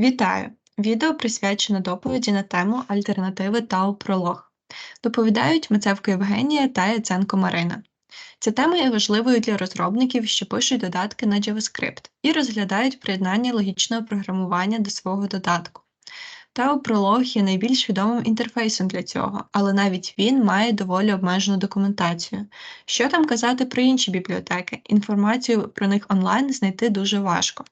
Вітаю! Відео присвячено доповіді на тему Альтернативи та пролог. Доповідають Мацевко Євгенія та Яценко Марина. Ця тема є важливою для розробників, що пишуть додатки на JavaScript і розглядають приєднання логічного програмування до свого додатку. Тау пролог є найбільш відомим інтерфейсом для цього, але навіть він має доволі обмежену документацію. Що там казати про інші бібліотеки? Інформацію про них онлайн знайти дуже важко.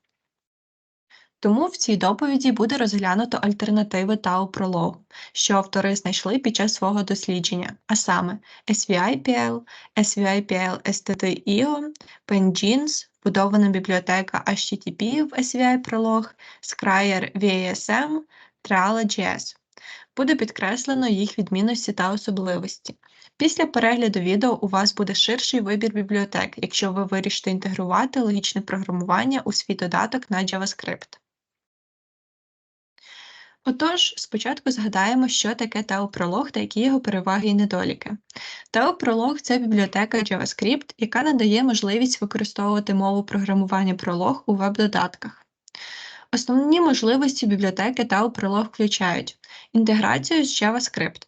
Тому в цій доповіді буде розглянуто альтернативи Tau Prolog, що автори знайшли під час свого дослідження, а саме SVIPL, SVIPL STT-IO, PenJeans, вбудована бібліотека HTTP в SVI Prolog, Scryer VASM, Trala.js. Буде підкреслено їх відмінності та особливості. Після перегляду відео у вас буде ширший вибір бібліотек, якщо ви вирішите інтегрувати логічне програмування у свій додаток на JavaScript. Отож, спочатку згадаємо, що таке Tau-пролог та які його переваги і недоліки. Tau-пролог – це бібліотека JavaScript, яка надає можливість використовувати мову програмування пролог у веб-додатках. Основні можливості бібліотеки Tau-пролог включають інтеграцію з JavaScript.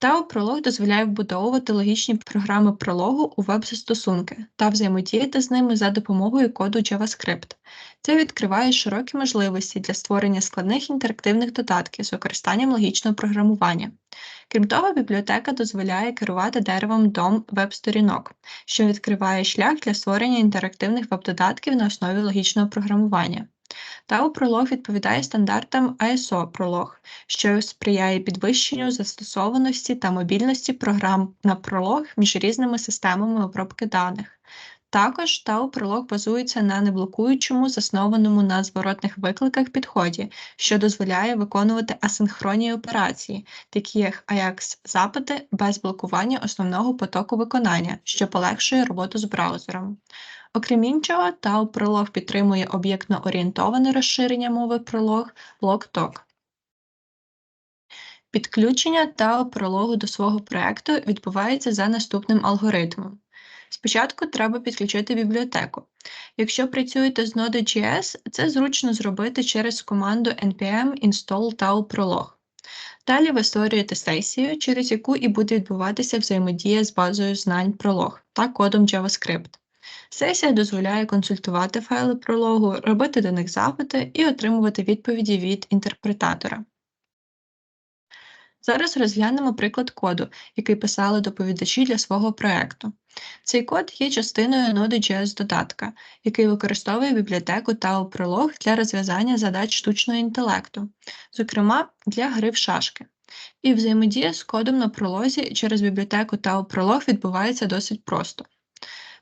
Tau Prolog дозволяє вбудовувати логічні програми прологу у веб-застосунки та взаємодіяти з ними за допомогою коду JavaScript. Це відкриває широкі можливості для створення складних інтерактивних додатків з використанням логічного програмування. Крім того, бібліотека дозволяє керувати деревом дом веб-сторінок, що відкриває шлях для створення інтерактивних веб-додатків на основі логічного програмування. Tau пролог відповідає стандартам ISO пролог, що сприяє підвищенню застосованості та мобільності програм на пролог між різними системами обробки даних. Також Tau пролог базується на неблокуючому, заснованому на зворотних викликах підході, що дозволяє виконувати асинхронні операції, такі як ajax запити без блокування основного потоку виконання, що полегшує роботу з браузером. Окрім іншого, Tau пролог підтримує об'єктно орієнтоване розширення мови пролог BlockTalk. Підключення Tau прологу до свого проекту відбувається за наступним алгоритмом. Спочатку треба підключити бібліотеку. Якщо працюєте з Node.js, це зручно зробити через команду npm install tau prolog. Далі ви створюєте сесію, через яку і буде відбуватися взаємодія з базою знань пролог та кодом JavaScript. Сесія дозволяє консультувати файли прологу, робити до них запити і отримувати відповіді від інтерпретатора. Зараз розглянемо приклад коду, який писали доповідачі для свого проєкту. Цей код є частиною Node.js додатка, який використовує бібліотеку Tau Prolog для розв'язання задач штучного інтелекту, зокрема для гри в шашки. І взаємодія з кодом на пролозі через бібліотеку Tau Prolog відбувається досить просто.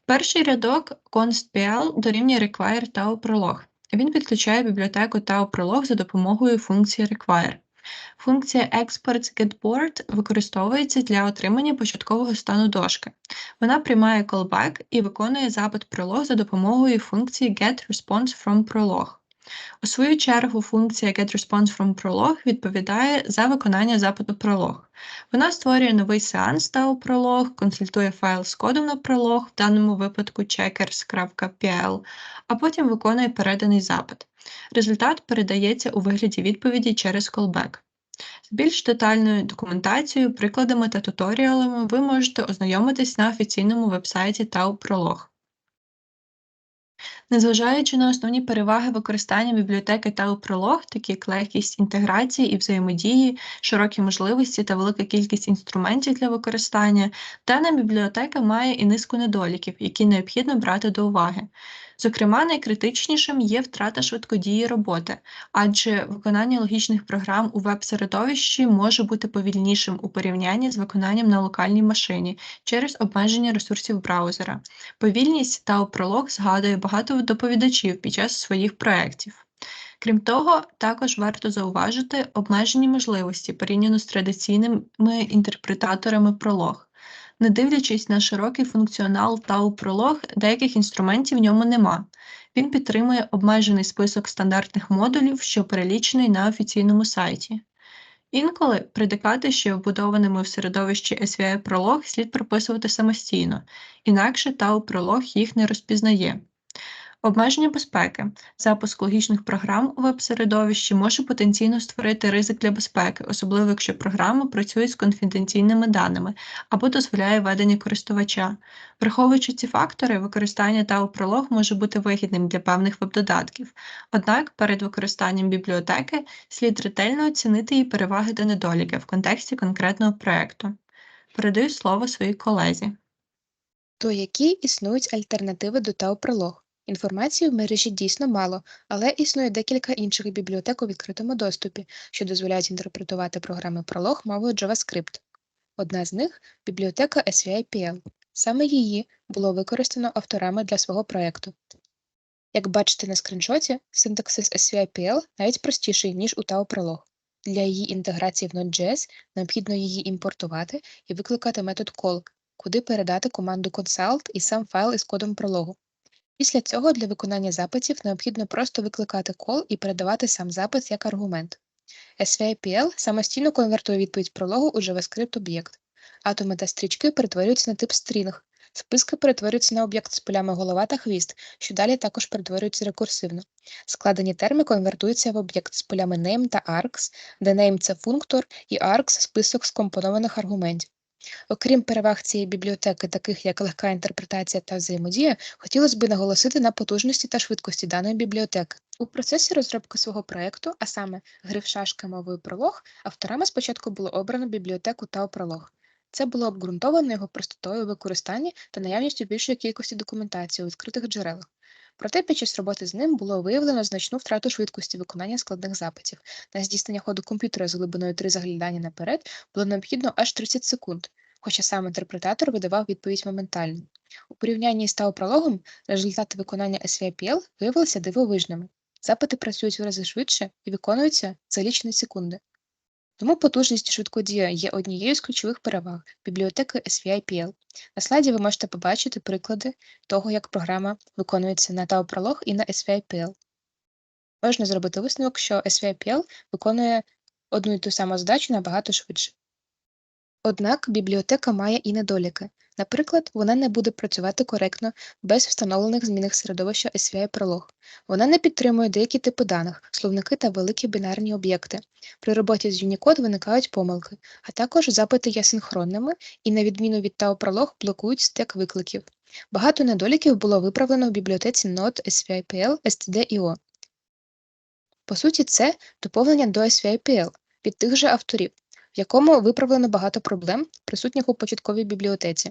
Перший рядок const.pl дорівнює require Tau Prolog. Він підключає бібліотеку Tau Prolog за допомогою функції require. Функція exports використовується для отримання початкового стану дошки. Вона приймає callback і виконує запит prolog за допомогою функції getResponse У свою чергу, функція getResponse відповідає за виконання запиту prolog. Вона створює новий сеанс та у пролог, консультує файл з кодом на пролог, в даному випадку checkers.pl, а потім виконує переданий запит. Результат передається у вигляді відповіді через callback. З більш детальною документацією, прикладами та туторіалами ви можете ознайомитись на офіційному вебсайті TAU Prolog. Незважаючи на основні переваги використання бібліотеки та упролог, такі як легкість інтеграції і взаємодії, широкі можливості та велика кількість інструментів для використання, дана бібліотека має і низку недоліків, які необхідно брати до уваги. Зокрема, найкритичнішим є втрата швидкодії роботи, адже виконання логічних програм у веб-середовищі може бути повільнішим у порівнянні з виконанням на локальній машині через обмеження ресурсів браузера. Повільність та пролог згадує багато доповідачів під час своїх проєктів. Крім того, також варто зауважити обмежені можливості порівняно з традиційними інтерпретаторами пролог. Не дивлячись на широкий функціонал Tau Prolog, деяких інструментів в ньому нема. Він підтримує обмежений список стандартних модулів, що перелічений на офіційному сайті. Інколи предикати, що вбудованими в середовищі SVI Prolog, слід прописувати самостійно, інакше Tau Prolog їх не розпізнає. Обмеження безпеки. Запуск логічних програм у веб-середовищі може потенційно створити ризик для безпеки, особливо якщо програма працює з конфіденційними даними або дозволяє ведення користувача. Враховуючи ці фактори, використання TAO Prolog може бути вигідним для певних веб-додатків. Однак перед використанням бібліотеки слід ретельно оцінити її переваги та недоліки в контексті конкретного проекту. Передаю слово своїй колезі. То які існують альтернативи до Prolog? Інформації в мережі дійсно мало, але існує декілька інших бібліотек у відкритому доступі, що дозволяють інтерпретувати програми Prolog мовою JavaScript. Одна з них бібліотека SVIPL. Саме її було використано авторами для свого проєкту. Як бачите на скріншоті, синтаксис SVIPL навіть простіший, ніж у Tao Prolog. Для її інтеграції в Node.js необхідно її імпортувати і викликати метод call, куди передати команду consult і сам файл із кодом прологу. Після цього для виконання запитів необхідно просто викликати call і передавати сам запит як аргумент. SVIPL самостійно конвертує відповідь прологу у JavaScript об'єкт. Атоми та стрічки перетворюються на тип string, списки перетворюються на об'єкт з полями голова та хвіст, що далі також перетворюються рекурсивно. Складені терми конвертуються в об'єкт з полями name та args, де name – це функтор і args – список скомпонованих аргументів. Окрім переваг цієї бібліотеки, таких як легка інтерпретація та взаємодія, хотілося б наголосити на потужності та швидкості даної бібліотеки. У процесі розробки свого проєкту, а саме гри в шашки мовою пролог, авторами спочатку було обрано бібліотеку Tao Prolog. Це було обґрунтовано його простотою у використанні та наявністю більшої кількості документації у відкритих джерелах. Проте під час роботи з ним було виявлено значну втрату швидкості виконання складних запитів. На здійснення ходу комп'ютера з глибиною 3 заглядання наперед було необхідно аж 30 секунд, хоча сам інтерпретатор видавав відповідь моментально. У порівнянні з TAO-прологом результати виконання SVIPL виявилися дивовижними. Запити працюють в рази швидше і виконуються за лічені секунди. Тому потужність швидкодія є однією з ключових переваг бібліотеки SVIPL. На слайді ви можете побачити приклади того, як програма виконується на Prolog і на SVIPL. Можна зробити висновок, що SVIPL виконує одну і ту саму задачу набагато швидше. Однак бібліотека має і недоліки. Наприклад, вона не буде працювати коректно без встановлених змінних середовища SVI Prolog. Вона не підтримує деякі типи даних, словники та великі бінарні об'єкти. При роботі з Unicode виникають помилки, а також запити є синхронними і, на відміну від Tao Prolog, блокують стек викликів. Багато недоліків було виправлено в бібліотеці Node SVIPL std.io. По суті, це доповнення до SVIPL від тих же авторів в якому виправлено багато проблем, присутніх у початковій бібліотеці.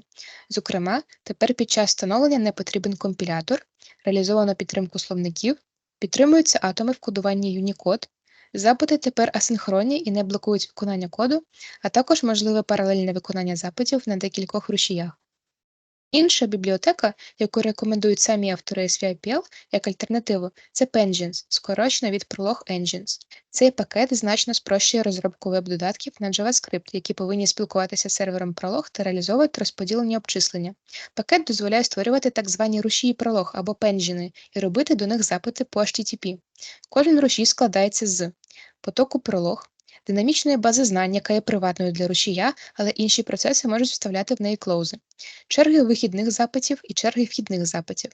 Зокрема, тепер під час встановлення не потрібен компілятор, реалізовано підтримку словників, підтримуються атоми в кодуванні Unicode, запити тепер асинхронні і не блокують виконання коду, а також можливе паралельне виконання запитів на декількох рушіях. Інша бібліотека, яку рекомендують самі автори SVIPL як альтернативу, це Penguins, скорочено від Prolog Engines. Цей пакет значно спрощує розробку веб-додатків на JavaScript, які повинні спілкуватися з сервером Prolog та реалізовувати розподілені обчислення. Пакет дозволяє створювати так звані рушії Prolog або пенджіни і робити до них запити по HTTP. Кожен рушій складається з потоку Prolog, динамічної бази знань, яка є приватною для рушія, але інші процеси можуть вставляти в неї клоузи, черги вихідних запитів і черги вхідних запитів.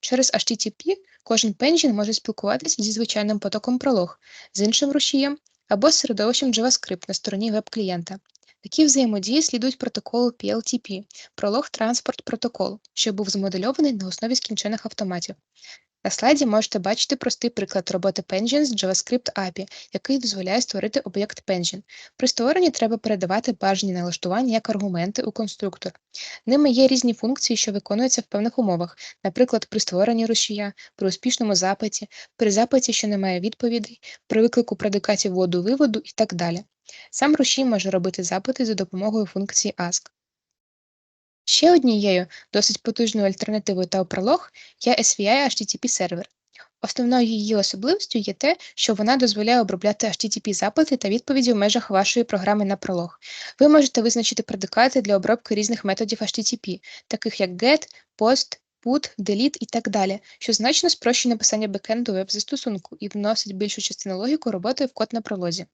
Через HTTP кожен пенджін може спілкуватися зі звичайним потоком пролог, з іншим рушієм або з середовищем JavaScript на стороні веб-клієнта. Такі взаємодії слідують протоколу PLTP Prolog Transport Protocol, що був змодельований на основі скінчених автоматів. На слайді можете бачити простий приклад роботи Penguin з JavaScript API, який дозволяє створити об'єкт Penguin. При створенні треба передавати бажані налаштування як аргументи у конструктор. Ними є різні функції, що виконуються в певних умовах, наприклад, при створенні рушія, при успішному запиті, при запиті, що немає відповідей, при виклику предикатів вводу-виводу і так далі. Сам рушій може робити запити за допомогою функції ASK. Ще однією досить потужною альтернативою та Prolog є SVI HTTP сервер. Основною її особливістю є те, що вона дозволяє обробляти HTTP запити та відповіді в межах вашої програми на Prolog. Ви можете визначити предикати для обробки різних методів HTTP, таких як GET, POST, PUT, DELETE і так далі, що значно спрощує написання бекенду веб-застосунку і вносить більшу частину логіку роботи в код на пролозі.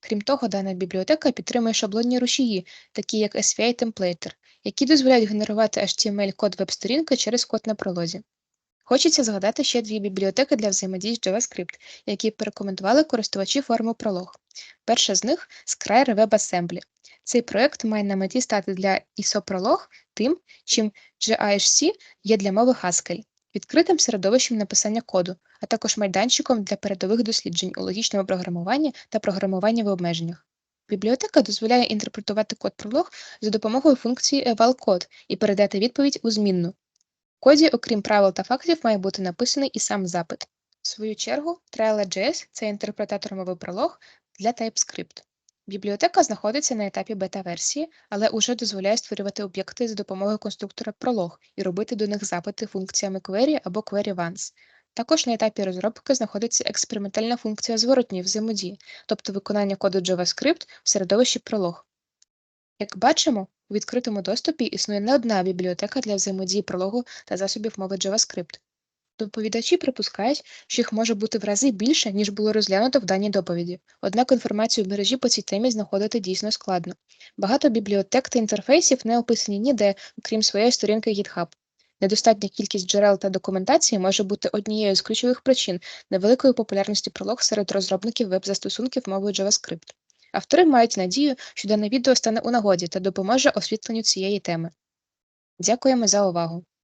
Крім того, дана бібліотека підтримує шаблонні рушії, такі як SVI Templater, які дозволяють генерувати HTML-код веб-сторінки через код на пролозі. Хочеться згадати ще дві бібліотеки для взаємодії з JavaScript, які порекомендували користувачі форму пролог. Перша з них Scrire WebAssembly. Цей проект має на меті стати для ISO пролог тим, чим GIHC є для мови Haskell, відкритим середовищем написання коду, а також майданчиком для передових досліджень у логічному програмуванні та програмуванні в обмеженнях. Бібліотека дозволяє інтерпретувати код пролог за допомогою функції eval-code і передати відповідь у змінну. В коді, окрім правил та фактів, має бути написаний і сам запит. В свою чергу, Trailer.js – це інтерпретатор мови пролог для TypeScript. Бібліотека знаходиться на етапі бета-версії, але уже дозволяє створювати об'єкти за допомогою конструктора пролог і робити до них запити функціями query або query once. Також на етапі розробки знаходиться експериментальна функція зворотньої взаємодії, тобто виконання коду JavaScript в середовищі пролог. Як бачимо, у відкритому доступі існує не одна бібліотека для взаємодії прологу та засобів мови JavaScript. Доповідачі припускають, що їх може бути в рази більше, ніж було розглянуто в даній доповіді, однак інформацію в мережі по цій темі знаходити дійсно складно. Багато бібліотек та інтерфейсів не описані ніде, окрім своєї сторінки GitHub. Недостатня кількість джерел та документації може бути однією з ключових причин невеликої популярності пролог серед розробників веб-застосунків мовою JavaScript. Автори мають надію, що дане відео стане у нагоді та допоможе освітленню цієї теми. Дякуємо за увагу!